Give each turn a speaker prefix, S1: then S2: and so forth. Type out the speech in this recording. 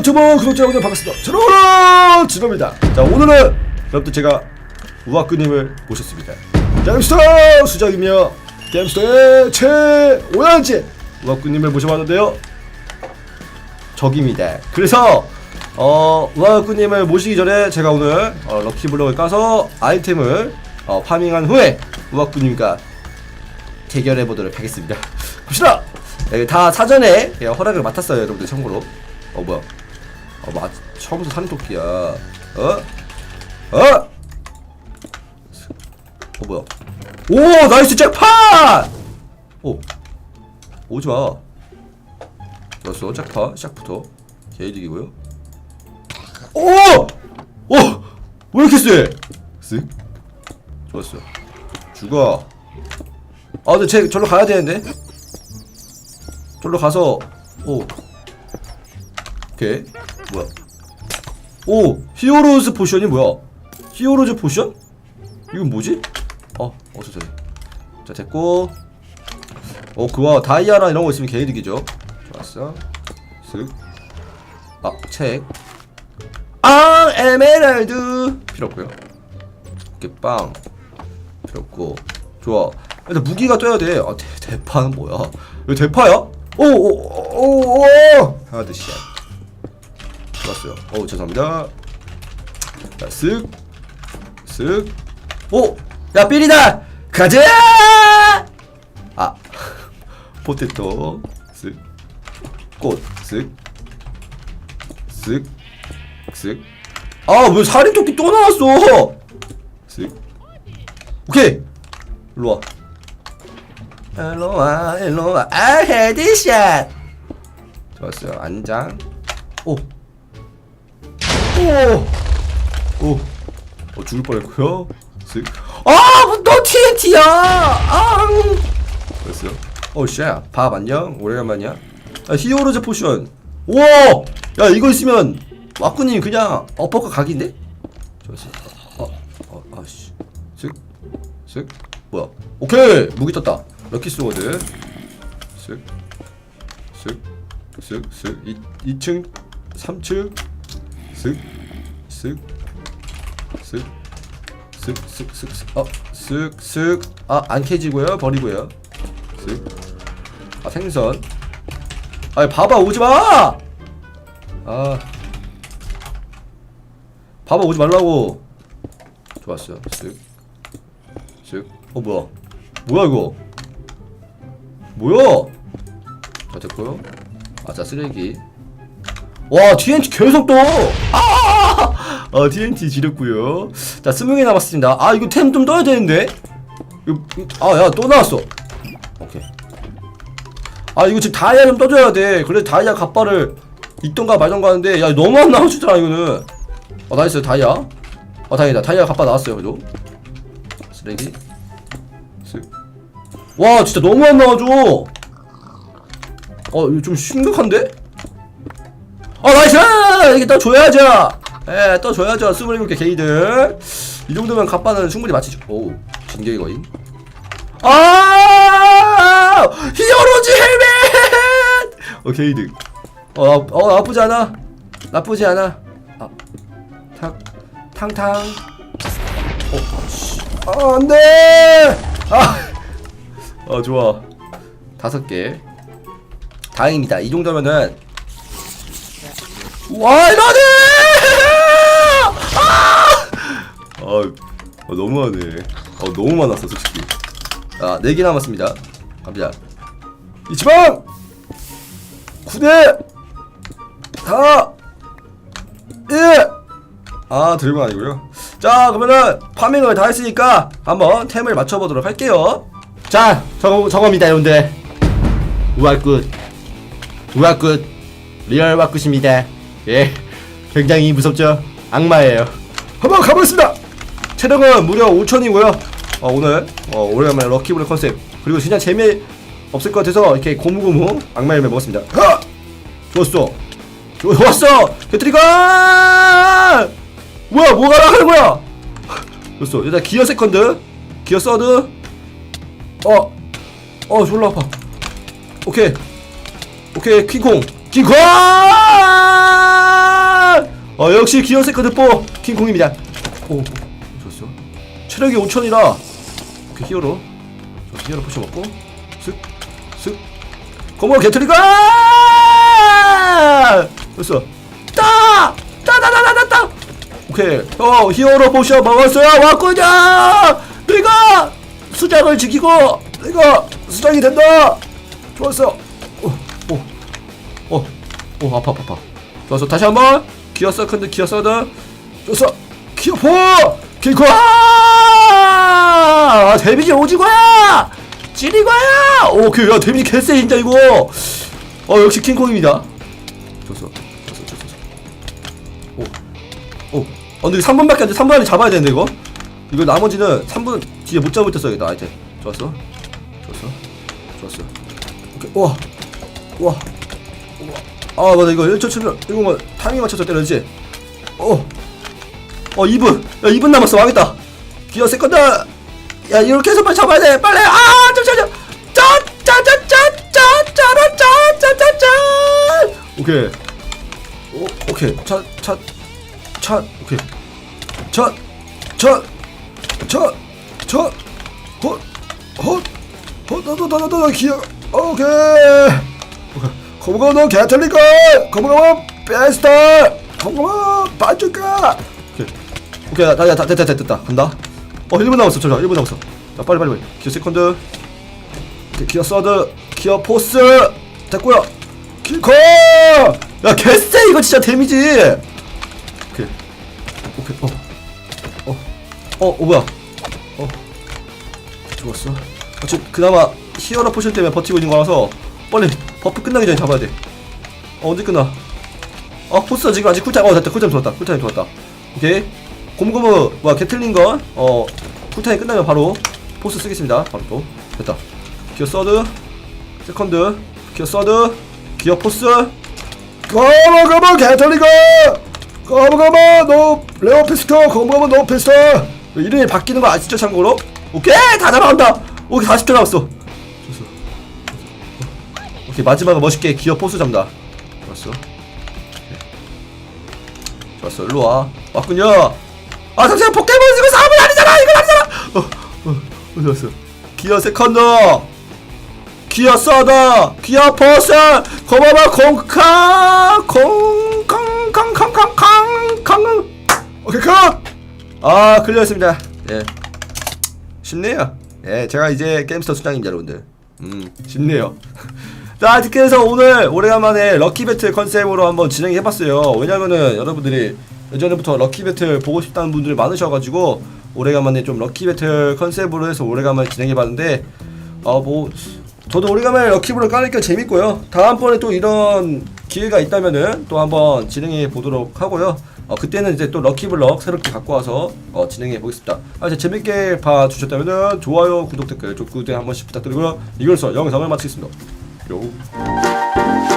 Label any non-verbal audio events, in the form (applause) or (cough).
S1: 유튜브 구독자 여러분 반갑습니다. 저는 진호입니다. 자 오늘은 여러분들 제가 우아꾸님을 모셨습니다. 게임스터 수장이며 게임스터의 최오연지 우아꾸님을 모셔봤는데요. 적입니다. 그래서 어 우아꾸님을 모시기 전에 제가 오늘 어, 럭키블럭을 까서 아이템을 어, 파밍한 후에 우아꾸님과 대결해 보도록 하겠습니다. 봅시다. 네, 다 사전에 그냥 허락을 맡았어요, 여러분들 참고로. 어 뭐야? 어, 마, 처음부터 산토끼야. 어? 어? 어 뭐야? 오 나이스 잭팟! 오 오지 마. 좋았어 잭팟 시작부터 개이득이고요. 오! 오! 왜 이렇게 세? 쓱 좋았어. 죽어. 아 근데 쟤 절로 가야 되는데 절로 가서 오 오케이 뭐야? 오 히어로즈 포션이 뭐야? 히어로즈 포션? 이건 뭐지? 어 어서 저리 자 됐고. 어 그와 다이아나 이런 거 있으면 개이득이죠. 좋았어. 쓱아책. 아 에메랄드! 필요 없고요. 오케이 빵. 필요 없고. 좋아. 일단 무기가 떠야 돼. 아, 대, 대파는 뭐야? 이거 대파야? 오오오오 하드 샷. 좋았어요. 오 죄송합니다. 자, 쓱, 쓱. 오, 야 삐리다. 가자. 아, (laughs) 포테토. 쓱, 꽃. 쓱, 쓱, 쓱. 아, 왜 살인조끼 또 나왔어? 쓱. 오케이. 일로 와. 일로와 일로와 아 헤드샷 좋았어요 안장 오 오! 오! 어, 죽을 뻔했고요 쓱. 아! 너 TNT야! 아! 됐어요 오, 샤. 밥 안녕? 오래간만이야? 아, 히어로즈 포션 우와! 야, 이거 있으면 와꾸님 그냥 어퍼컷 각인데? 좋았어 어, 어, 아씨 쓱. 쓱. 뭐야? 오케이! 무기 떴다 럭키 스워드 쓱. 쓱. 쓱. 쓱. 2, 2층 3층 쓱. 쓱. 쓱. 쓱. 쓱. 쓱. 쓱. 어. 쓱. 쓱. 아, 안 캐지고요. 버리고요. 쓱. 아, 생선. 아이, 봐봐. 오지 마! 아. 봐봐. 오지 말라고. 좋았어요. 쓱. 쓱. 어, 뭐야. 뭐야, 이거. 뭐야? 자, 됐고요. 아, 자, 쓰레기. 와, TNT 계속 떠! 아! 어, TNT 지렸고요 자, 20개 남았습니다. 아, 이거 템 좀 떠야 되는데? 이거, 아, 야, 또 나왔어. 오케이. 아, 이거 지금 다이아 좀 떠줘야 돼. 그래, 다이아 갑바를 있던가 말던가 하는데, 야, 너무 안 나와주잖아, 이거는. 어, 나이스, 다이아. 어, 다행이다. 다이아 갑바 나왔어요, 그래도. 쓰레기. 쓱. 와, 진짜 너무 안 나와줘! 어, 이거 좀 심각한데? 어, 나이스! 이게 떠줘야죠! 예, 떠줘야죠. 27개 게이들. 이 정도면 갑바는 충분히 맞히죠. 오, 진격의 거인. 아! 히어로즈 헬멧! 어, 게이드. 어, 나- 어, 나쁘지 않아. 나쁘지 않아. 아, 탁, 탕탕. 어, 씨. 아, 안 돼! 아! 어, 좋아. 다섯 개. 다행입니다. 이 정도면은 와 이러네! 아! 아, 어, 너무하네. 어, 너무 많았어 솔직히. 아, 네 개 남았습니다. 갑니다. 이치방! 9대! 4! 1! 아, 드래곤 아니고요. 자, 그러면은 파밍을 다 했으니까 한번 템을 맞춰보도록 할게요. 자, 저거, 저겁니다, 여러분들. 우아굿. 우아굿. 리얼 와굿입니다. 예, 굉장히 무섭죠? 악마예요. 한번 가보겠습니다. 체력은 무려 5천이고요. 어, 오늘 어, 오랜만에 럭키블랙 컨셉 그리고 진짜 재미 없을 것 같아서 이렇게 고무고무 악마 열매 먹었습니다. 하! 좋았어. 좋았어. 개트리가 뭐야 뭐가 나가는 거야? 좋았어. 일단 기어 세컨드, 기어 서드. 어, 어 졸라 아파. 오케이, 오케이 킹콩, 킹콩! 어 역시 기어 세컨드 4 킹콩입니다. 오 좋았어. 체력이 5천이라 오케이 히어로 히어로 포션 먹고 슥 슥. 고모 개트리가 됐어. 따! 따다다다다다 오케이. 어 히어로 포션 먹었어요. 왔구냐 내가 수장을 지키고 내가 수장이 된다! 좋았어 오, 아파 아파 좋았어. 다시 한번. 기어 서컨드 기어 서드 좋았어. 기어 포! 킬코 아! 데미지 오지거야! 찌리거야! 오케이 야 데미지 개쎄 진짜 이거. 어 역시 킹콩입니다. 좋았어. 좋았어 좋았어 오오. 어 근데 3분밖에 안돼. 3분 안에 잡아야 되는데 이거? 이거 나머지는 3분 뒤에 못 잡을 때 써야겠다 아이템. 좋았어. 좋았어. 좋았어. 오케이. 우와. 우와 아 맞아 이거 1초 치면 이거 뭐 타이밍 맞춰서 때려야지 어. 어 2분 야 2분 남았어 망했다 기어 세컨드 야 이렇게 해서 빨리 잡아야 돼 빨리 아 잠시만요 짜짜짜짜짜짜짜짜짜짜짜 오케이 오 오케이 차차차 오케이 차차차차헛헛헛헛헛헛헛 기어 오케이 거무거무 개틀리거 거무거무 베스트 거무거무 반죽가 오케이. 오케이 나, 나, 다, 됐다 됐다 됐다. 간다. 어 1분 남았어. 잠깐 1분 남았어. 자 빨리 빨리 빨리. 기어 세컨드. 오케이, 기어 서드. 기어 포스. 됐고요. 킬커 야 개쎄 이거 진짜 데미지. 오케이. 오케이 어어어 어, 어, 어, 뭐야. 어. 죽었어. 아, 지금 그나마 히어로 포션 때문에 버티고 있는 거라서 빨리 버프 끝나기 전에 잡아야 돼. 어, 언제 끝나? 어, 포스가 지금 아직 쿨타임, 어, 됐다. 쿨타임 들어왔다. 쿨타임 들어왔다. 오케이. 고무고무, 뭐야, 개틀린 거, 어, 쿨타임 끝나면 바로 포스 쓰겠습니다. 바로 또. 됐다. 기어 서드, 세컨드, 기어 서드, 기어 포스. 고무고무 개틀린 거! 고무고무 노, 레오 피스터, 고무고무 노 피스터! 이름이 바뀌는 거 아시죠, 참고로? 오케이! 다 잡아간다! 오케이, 40초 남았어. 오케이 마지막은 멋있게 기어 포스 잡다. 좋았어. 오케이. 좋았어. 일로와. 왔군요. 아 잠시만. 포켓몬 이거 싸움이 아니잖아. 이건 아니잖아. 어, 어, 어 좋았어. 기어 세컨드 기어 서더. 기어 포스 고마워. 공카 공캉캉캉캉캉캉 오케이 컷아 클리어했습니다. 예. 쉽네요. 예 제가 이제 게임스터 수장입니다 여러분들 음 쉽네요 (laughs) 자, 해서 오늘 오래간만에 럭키 배틀 컨셉으로 한번 진행해봤어요. 왜냐면은 여러분들이 예전부터 럭키 배틀 보고 싶다는 분들이 많으셔가지고 오래간만에 좀 럭키 배틀 컨셉으로 해서 오래간만에 진행해봤는데 어뭐 저도 오래간만에 럭키브를 까니까 재밌고요. 다음번에 또 이런 기회가 있다면은 또 한번 진행해 보도록 하고요. 어, 그때는 이제 또 럭키블럭 새롭게 갖고 와서 어, 진행해 보겠습니다. 아, 이제 재밌게 봐주셨다면은 좋아요, 구독, 댓글, 좋구독 한 번씩 부탁드리고요. 이걸로 영상을 마치겠습니다. 요.